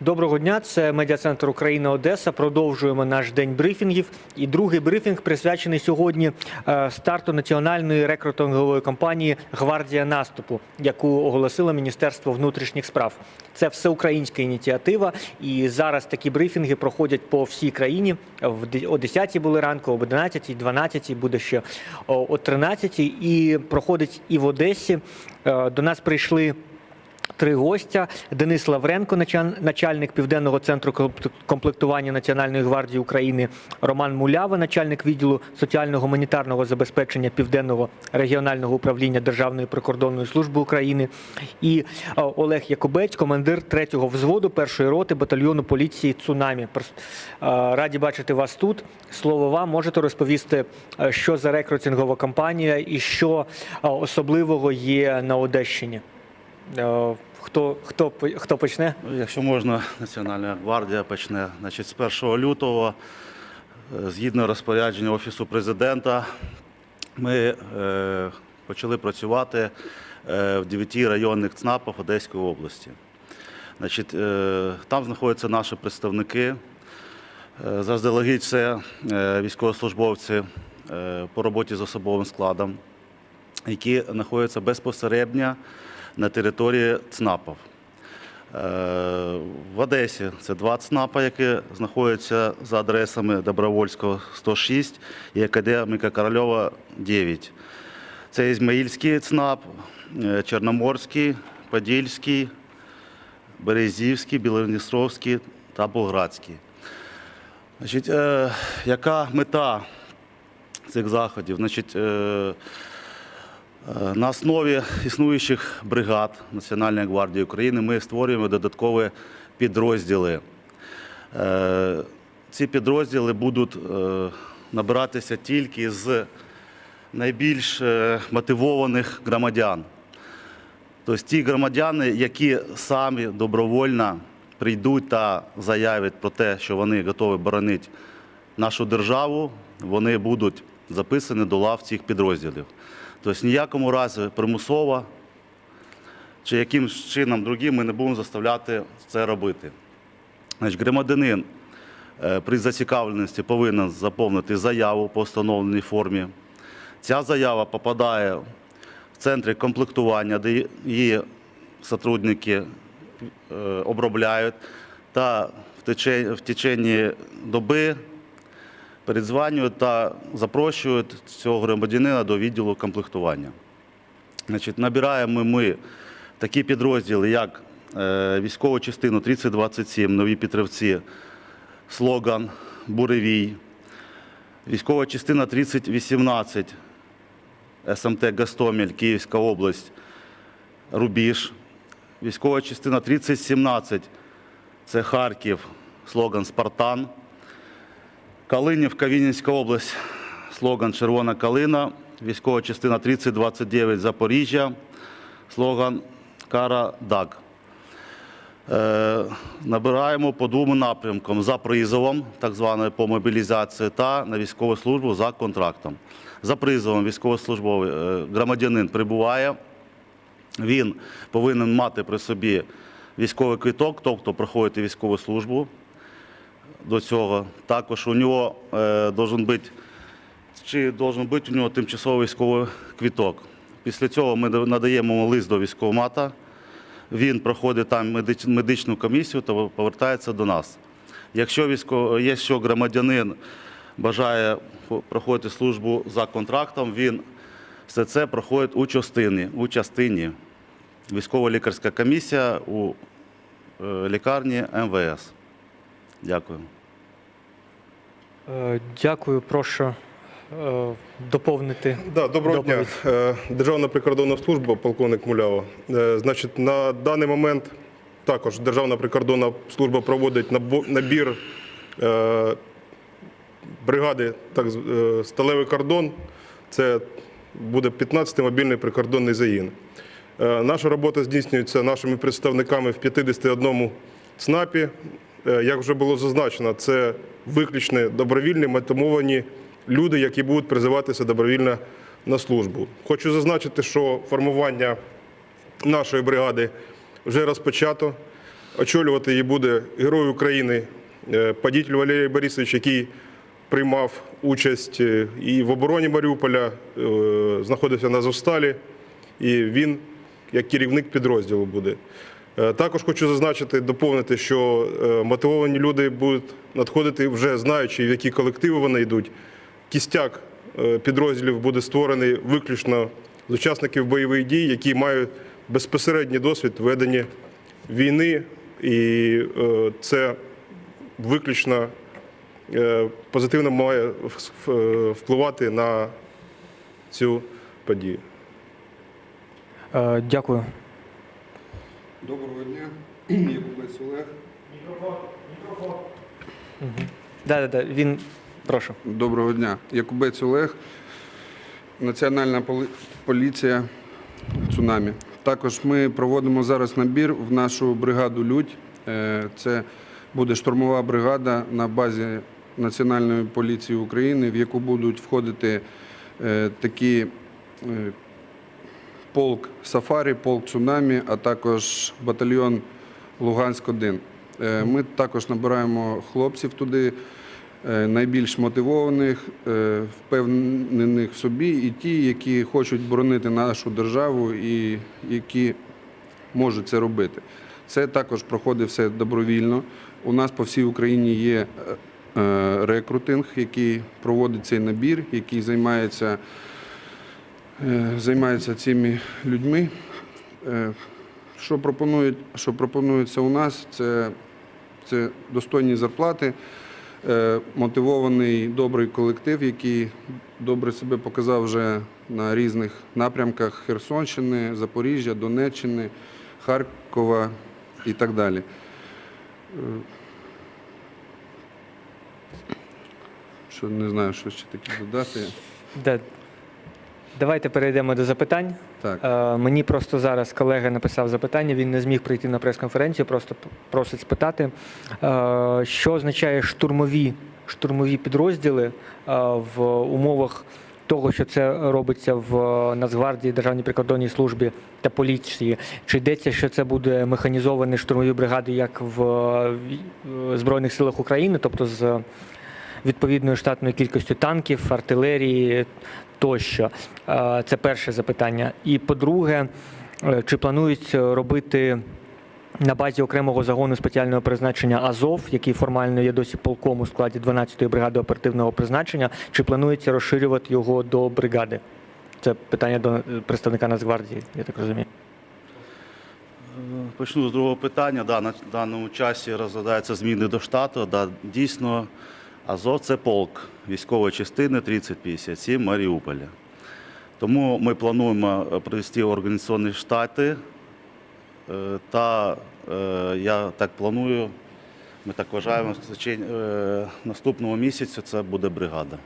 Доброго дня, це медіа-центр Україна Одеса. Продовжуємо наш день брифінгів. І другий брифінг присвячений сьогодні е, старту національної рекрутингової кампанії Гвардія наступу, яку оголосило Міністерство внутрішніх справ. Це всеукраїнська ініціатива, і зараз такі брифінги проходять по всій країні. О 10 були ранку, об 11, 12, буде ще о о 13. І проходить і в Одесі. Е, До нас прийшли. Три гостя: Денис Лавренко, началь- начальник південного центру комп- комплектування Національної гвардії України, Роман Мулява, начальник відділу соціально-гуманітарного забезпечення південного регіонального управління Державної прикордонної служби України, і Олег Якубець, командир третього взводу першої роти батальйону поліції Цунамі. Раді бачити вас тут. Слово вам можете розповісти, що за рекрутингова кампанія і що особливого є на Одещині. Е, Хто, хто, хто почне? Якщо можна, Національна гвардія почне. Значить, з 1 лютого, е, згідно розпорядження Офісу президента, ми е, почали працювати е, в 9 районних ЦНАПах Одеської області. Значить, е, там знаходяться наші представники. Заздалегідь це військовослужбовці по роботі з особовим складом, які знаходяться безпосередньо на території ЦНАПів. Е, В Одесі це два ЦНАПа, які знаходяться за адресами Добровольського 106 і Академіка Корольова 9. Це Ізмаїльський ЦНАП, е, Чорноморський, Подільський, Березівський, Білоністровський та Болградський. Значить, е, яка мета цих заходів? Значить, на основі існуючих бригад Національної гвардії України ми створюємо додаткові підрозділи. Е, Ці підрозділи будуть е, набиратися тільки з найбільш е, мотивованих громадян. Тобто ті громадяни, які самі добровольно прийдуть та заявлять про те, що вони готові боронити нашу державу, вони будуть записані до лав цих підрозділів. Тобто ніякому разі примусово чи якимось чином другим ми не будемо заставляти це робити. Значить, громадянин е, при зацікавленості повинен заповнити заяву по встановленій формі. Ця заява попадає в центри комплектування, де її сотрудники е, обробляють та в тече- в течение доби передзванюють та запрошують цього громадянина до відділу комплектування. Значить, набираємо ми такі підрозділи, як е, військову частину 3027, нові Петрівці, слоган Буревій, військова частина 3018, СМТ Гастомель, Київська область, Рубіж, військова частина 3017, це Харків, слоган Спартан, Калинівка, Вінницька область, слоган Червона калина, військова частина 3029 Запоріжжя, слоган Кара Даг. Е, Набираємо по двом напрямкам. За призовом, так званою по мобілізації, та на військову службу за контрактом. За призовом військовослужбовий е, громадянин прибуває, він повинен мати при собі військовий квиток, тобто проходити військову службу до цього. Також у нього е, должен бути, чи должен бути у нього тимчасовий військовий квиток. Після цього ми надаємо лист до військкомата, він проходить там медичну комісію та повертається до нас. Якщо військо, є що громадянин бажає проходити службу за контрактом, він все це проходить у частині. У частині. Військово-лікарська комісія у е, лікарні МВС. Дякую. Е, Дякую, прошу е, доповнити. Да, доброго Доповідь. дня. Е, Державна прикордонна служба, полковник Мулява. Значить, на даний момент також Державна прикордонна служба проводить набір бригади так, з- сталевий кордон. Це буде 15-й мобільний прикордонний загін. Наша робота здійснюється нашими представниками в 51 ЦНАПі. Е, Як вже було зазначено, це виключно добровільні мотивовані люди, які будуть призиватися добровільно на службу. Хочу зазначити, що формування нашої бригади вже розпочато. Очолювати її буде Герой України е, Падітель Валерій Борисович, який приймав участь е, і в обороні Маріуполя, знаходився на Зосталі, і він як керівник підрозділу буде. Е, Також хочу зазначити, доповнити, що е, мотивовані люди будуть надходити вже знаючи, в які колективи вони йдуть. Кістяк е, підрозділів буде створений виключно з учасників бойових дій, які мають безпосередній досвід ведення війни, і це виключно позитивно має впливати на цю подію. Дякую. Доброго дня, Якубець Олег. Да, да, да. Він прошу. Доброго дня. Якубець Олег, Національна поліція цунамі. Також ми проводимо зараз набір в нашу бригаду Людь. Е, Це буде штурмова бригада на базі Національної поліції України, в яку будуть входити е, такі е, полк Сафарі, полк Цунамі, а також батальйон Луганськ-1. Е, Ми також набираємо хлопців туди, е, найбільш мотивованих, е, впевнених в собі, і ті, які хочуть боронити нашу державу і які можуть це робити. Це також проходить все добровільно. У нас по всій Україні є рекрутинг, який проводить цей набір, який займається займаються цими людьми. Е, Що пропонують, що пропонується у нас, це, це достойні зарплати, е, мотивований добрий колектив, який добре себе показав вже на різних напрямках Херсонщини, Запоріжжя, Донеччини, Харкова і так далі. Е, Що не знаю, що ще таке додати. Да. Давайте перейдемо до запитань. Так. Е, Мені просто зараз колега написав запитання, він не зміг прийти на прес-конференцію, просто просить спитати, е, що означає штурмові, штурмові підрозділи е, в умовах того, що це робиться в Нацгвардії, Державній прикордонній службі та поліції. Чи йдеться, що це буде механізовані штурмові бригади, як в Збройних силах України, тобто з відповідною штатною кількістю танків, артилерії тощо. Е, Це перше запитання. І по-друге, е, чи планують робити на базі окремого загону спеціального призначення Азов, який формально є досі полком у складі 12-ї бригади оперативного призначення, чи планується розширювати його до бригади? Це питання до е, представника Нацгвардії, я так розумію. Почну з другого питання. Да, на даному часі розглядаються зміни до штату. Да, дійсно, Азов це полк військової частини 3057 Маріуполя. Тому ми плануємо е, провести організаційні штати. е, Та е, я так планую, ми так вважаємо, в наступного місяця це буде бригада.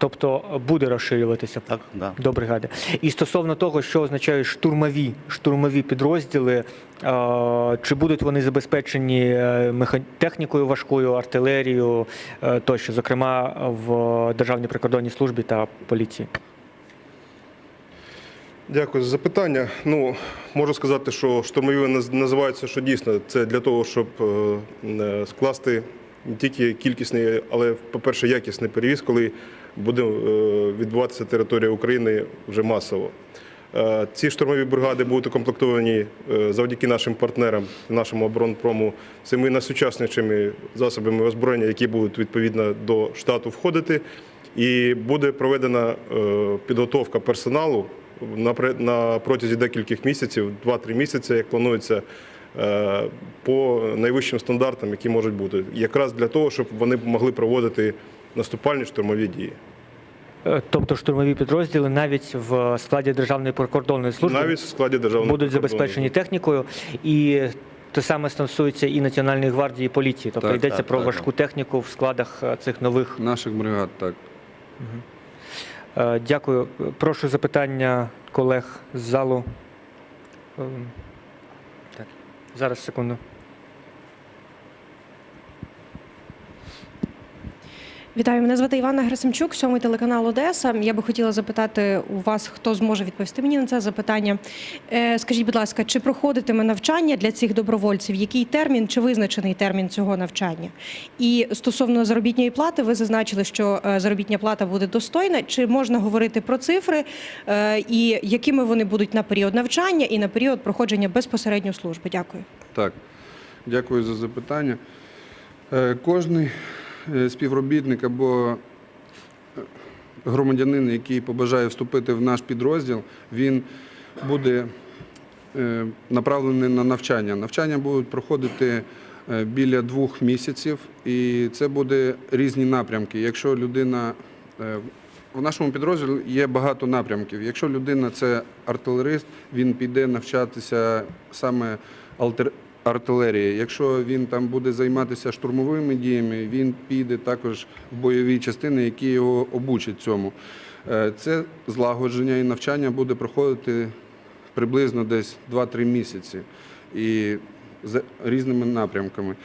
Тобто буде розширюватися Так, да. до бригади. І стосовно того, що означають штурмові, штурмові підрозділи, е, чи будуть вони забезпечені е, технікою важкою, артилерією е, тощо, зокрема в Державній прикордонній службі та поліції? Дякую за запитання. Ну, можу сказати, що штурмові називаються, що дійсно це для того, щоб е, е, скласти не тільки кількісний, але, по-перше, якісний перевіз, коли буде е, відбуватися територія України вже масово. Е, Ці штурмові бригади будуть укомплектовані е, завдяки нашим партнерам, нашому оборонпрому, цими найсучаснішими засобами озброєння, які будуть відповідно до штату входити. І буде проведена підготовка персоналу на протязі декількох місяців, 2-3 місяці, як планується, по найвищим стандартам, які можуть бути, якраз для того, щоб вони могли проводити наступальні штурмові дії. Е, Тобто штурмові підрозділи навіть в складі Державної прикордонної служби Навіть в складі державної будуть забезпечені технікою. І те саме стосується і Національної гвардії і поліції. Тобто Так, йдеться так, про так, важку техніку в складах е, цих нових Наших бригад, так. Е, Дякую. Прошу запитання колег з залу. Ем, Так, зараз секунду. Вітаю, мене звати Івана Герасимчук, сьомий телеканал Одеса. Я би хотіла запитати у вас, хто зможе відповісти мені на це запитання. Е, Скажіть, будь ласка, чи проходитиме навчання для цих добровольців? Який термін чи визначений термін цього навчання? І стосовно заробітної плати, ви зазначили, що е, заробітня плата буде достойна. Чи можна говорити про цифри е, і якими вони будуть на період навчання і на період проходження безпосередньо служби? Дякую. Так, дякую за запитання. Кожний співробітник або е, громадянин, який побажає вступити в наш підрозділ, він буде е, направлений на навчання. Навчання будуть проходити е, біля двох місяців, і це буде різні напрямки. Якщо людина е, в нашому підрозділі є багато напрямків. Якщо людина це артилерист, він піде навчатися саме алтер- артилерії. Якщо він там буде займатися штурмовими діями, він піде також в бойові частини, які його обучать цьому. Е, Це злагодження і навчання буде проходити приблизно десь 2-3 місяці і з різними напрямками.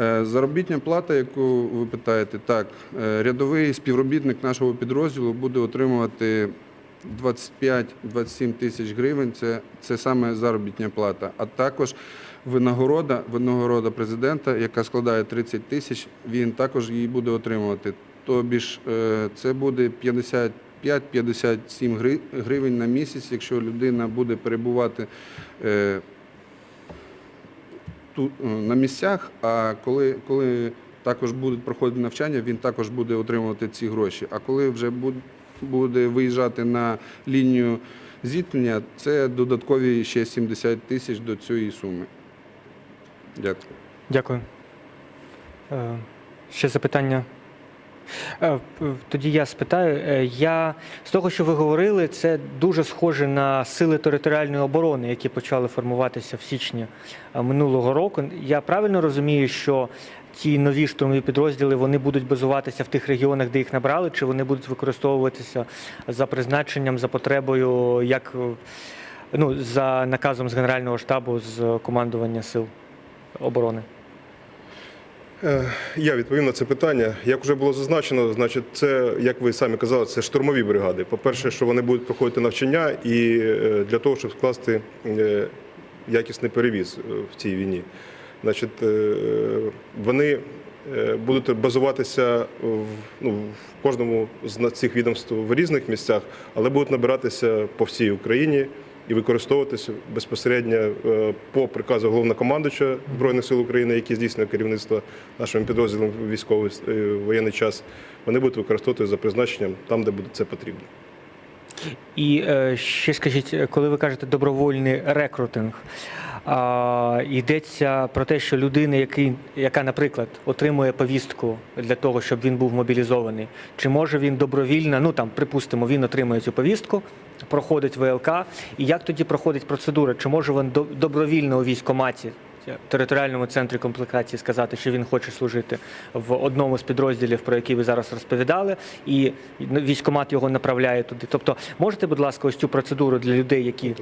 Е, Заробітня плата, яку ви питаєте, так, е, рядовий співробітник нашого підрозділу буде отримувати 25-27 тисяч гривень. Це, це саме заробітня плата. А також винагорода, винагорода президента, яка складає 30 тисяч, він також її буде отримувати. Тобі ж е, це буде 55-57 гривень на місяць, якщо людина буде перебувати е, е, на місцях. А коли, коли також будуть проходити навчання, він також буде отримувати ці гроші. А коли вже буде виїжджати на лінію зіткнення, це додаткові ще 70 тисяч до цієї суми. Дякую. Дякую. Е, Ще запитання. Е, Тоді я спитаю. Е, Я з того, що ви говорили, це дуже схоже на сили територіальної оборони, які почали формуватися в січні минулого року. Я правильно розумію, що ці нові штурмові підрозділи вони будуть базуватися в тих регіонах, де їх набрали, чи вони будуть використовуватися за призначенням, за потребою, як ну, за наказом з Генерального штабу з командування сил оборони? Е, Я відповім на це питання. Як вже було зазначено, значить, це, як ви самі казали, це штурмові бригади. По-перше, що вони будуть проходити навчання і е, для того, щоб скласти е, якісний перевіз в цій війні. Значить, вони будуть базуватися в, ну, в кожному з цих відомств в різних місцях, але будуть набиратися по всій Україні і використовуватися безпосередньо е, по приказу головнокомандуюча Збройних сил України, який здійснює керівництво нашим підрозділом військовий е, воєнний час. Вони будуть використовувати за призначенням там, де буде це потрібно. І е, ще скажіть, коли ви кажете добровольний рекрутинг, йдеться про те, що людина, який, яка, наприклад, отримує повістку для того, щоб він був мобілізований, чи може він добровільно, ну там, припустимо, він отримує цю повістку, проходить ВЛК, і як тоді проходить процедура? Чи може він добровільно у військкоматі, територіальному центрі комплектації сказати, що він хоче служити в одному з підрозділів, про які ви зараз розповідали, і військкомат його направляє туди. Тобто, можете, будь ласка, ось цю процедуру для людей, які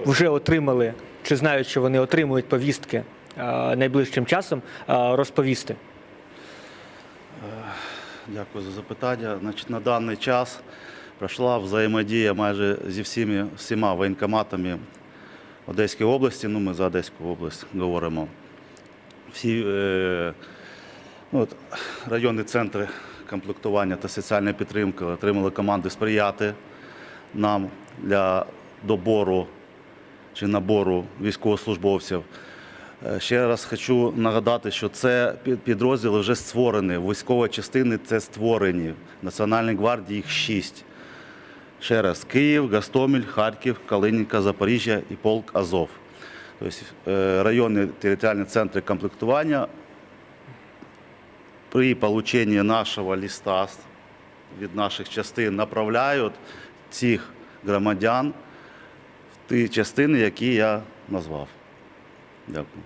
вже отримали чи знають, що вони отримують повістки е, найближчим часом, е, розповісти. Дякую за запитання. Значить, на даний час пройшла взаємодія майже зі всіми всіма воєнкоматами Одеської області. Ну, ми за Одеську область говоримо. Всі е, ну, от, районні центри комплектування та соціальної підтримки отримали команди сприяти нам для добору чи набору військовослужбовців. Е, Ще раз хочу нагадати, що це під- підрозділи вже створені. Військові частини це створені. В Національній гвардії їх шість. Ще раз: Київ, Гастомель, Харків, Калинівка, Запоріжжя і полк Азов. Тобто е, районні територіальні центри комплектування при получении нашого листа від наших частин направляють цих громадян в ті частини, які я назвав. Дякую.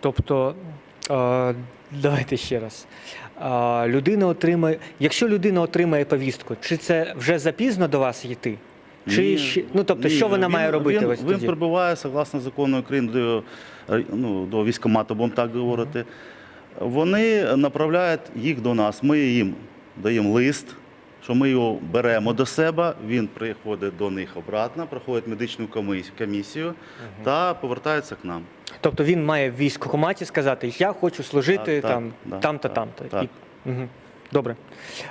Тобто, е, давайте ще раз. Людина отримає, якщо людина отримає повістку, чи це вже запізно до вас йти? Чи Ні, ще, ну тобто, ні, що вона він- має робити? Він, ось він тоді? прибуває согласно закону України до, ну, до військкомату, будемо так говорити. Вони направляють їх до нас. Ми їм даємо лист, що ми його беремо до себе. Він приходить до них обратно, проходить медичну комісію та повертається к нам. Тобто він має в військкоматі сказати, я хочу служити Так, так, там, да, там-то, так, там-то. так. І- Мгм. Добре.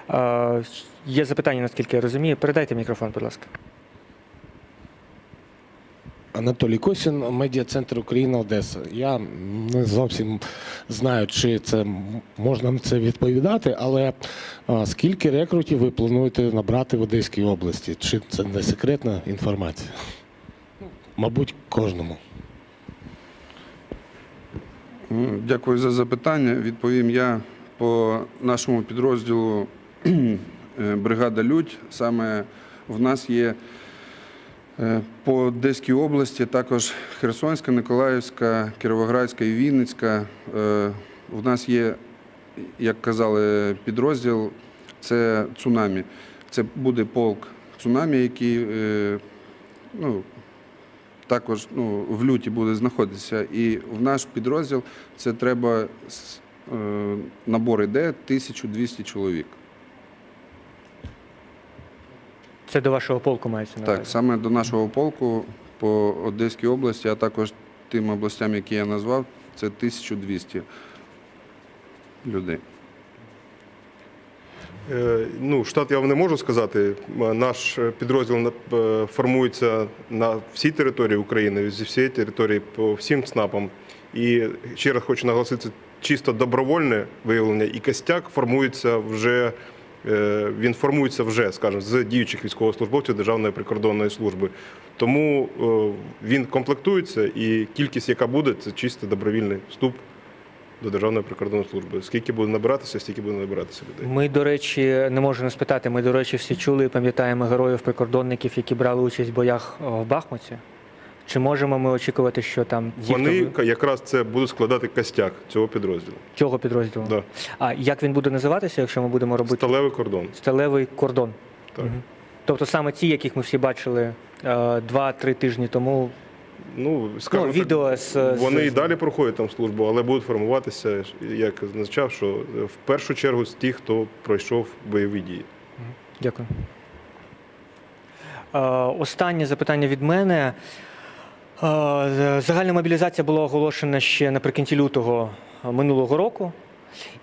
Е, є запитання, наскільки я розумію. Передайте мікрофон, будь ласка. Анатолій Косін, медіа-центр Україна Одеса. Я не зовсім знаю, чи це можна на це відповідати, але а, скільки рекрутів ви плануєте набрати в Одеській області? Чи це не секретна інформація? Мабуть, кожному. М, Дякую за запитання. Відповім я по нашому підрозділу е, бригада Людь. Саме в нас є е, по Одеській області, також Херсонська, Миколаївська, Кіровоградська і Вінницька. Е, В нас є, як казали, підрозділ це цунамі. Це буде полк цунамі, який ну, також ну, в люті буде знаходитися. І в наш підрозділ це треба е, набор іде 1200 чоловік. Це до вашого полку мається на Так, саме до нашого полку по Одеській області, а також тим областям, які я назвав, це 1200 людей. Е, Ну, штат я вам не можу сказати. Наш е, підрозділ е, формується на всій території України, зі всієї території по всім ЦНАПам. І ще раз хочу наголосити, чисто добровольне виявлення і костяк формується вже. е, Він формується вже, скажімо, з діючих військовослужбовців Державної прикордонної служби. Тому е, він комплектується, і кількість, яка буде, це чисто добровільний вступ до Державної прикордонної служби. Скільки буде набиратися, стільки буде набиратися людей. Ми, до речі, не можу не спитати. Ми, до речі, всі чули і пам'ятаємо героїв прикордонників, які брали участь в боях в Бахмуті. Чи можемо ми очікувати, що там ті, Вони хто якраз це будуть складати костяк цього підрозділу. цього підрозділу? Да. А як він буде називатися, якщо ми будемо робити Сталевий кордон. сталевий кордон? Так. Мгм. Тобто саме ті, яких ми всі бачили е, два-три тижні тому. Ну, скажімо Ну, відео з- з- вони і далі проходять там службу, але будуть формуватися, як зазначав, що в першу чергу з тих, хто пройшов бойові дії. Дякую. Е, Останнє запитання від мене. Е, Загальна мобілізація була оголошена ще наприкінці лютого минулого року,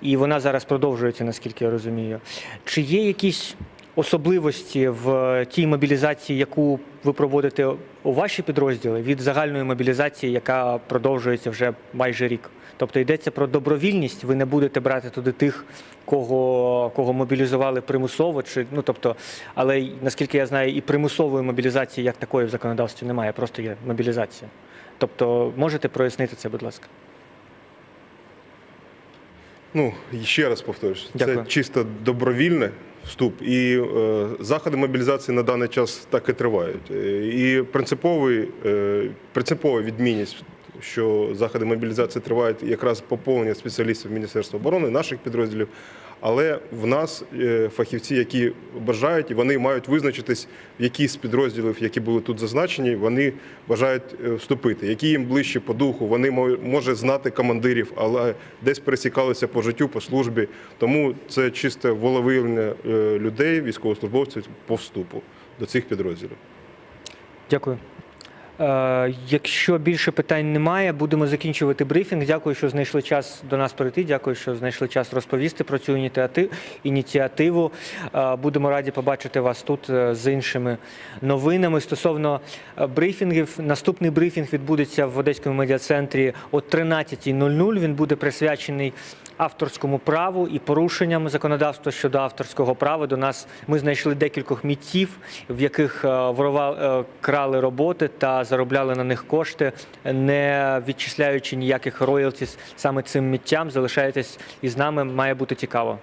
і вона зараз продовжується, наскільки я розумію. Чи є якісь особливості в тій мобілізації, яку ви проводите у ваші підрозділи, від загальної мобілізації, яка продовжується вже майже рік? Тобто йдеться про добровільність, ви не будете брати туди тих, кого, кого мобілізували примусово, чи ну тобто, але наскільки я знаю, і примусової мобілізації як такої в законодавстві немає, просто є мобілізація. Тобто, можете прояснити це, будь ласка. Ну, ще раз повторюсь, Дякую. це чисто добровільне вступ, і е, заходи мобілізації на даний час так і тривають. Е, І принциповий, е, принципова відмінність, що заходи мобілізації тривають якраз поповнення спеціалістів Міністерства оборони, наших підрозділів. Але в нас е, фахівці, які бажають, і вони мають визначитись, в які з підрозділів, які були тут зазначені, вони бажають е, вступити. Які їм ближче по духу, вони може знати командирів, але десь пересікалися по життю, по службі. Тому це чисте волевиявлення е, людей, військовослужбовців по вступу до цих підрозділів. Дякую. Е, якщо більше питань немає, будемо закінчувати брифінг. Дякую, що знайшли час до нас прийти. Дякую, що знайшли час розповісти про цю ініціати- ініціативу. Е, будемо раді побачити вас тут е, з іншими новинами стосовно брифінгів. Наступний брифінг відбудеться в Одеському медіа-центрі о 13.00. Він буде присвячений авторському праву і порушенням законодавства щодо авторського права. До нас ми знайшли декількох мітців, в яких е, ворували, е, крали роботи та заробляли на них кошти, не відчисляючи ніяких роялтіс саме цим миттям. Залишайтесь із нами, має бути цікаво.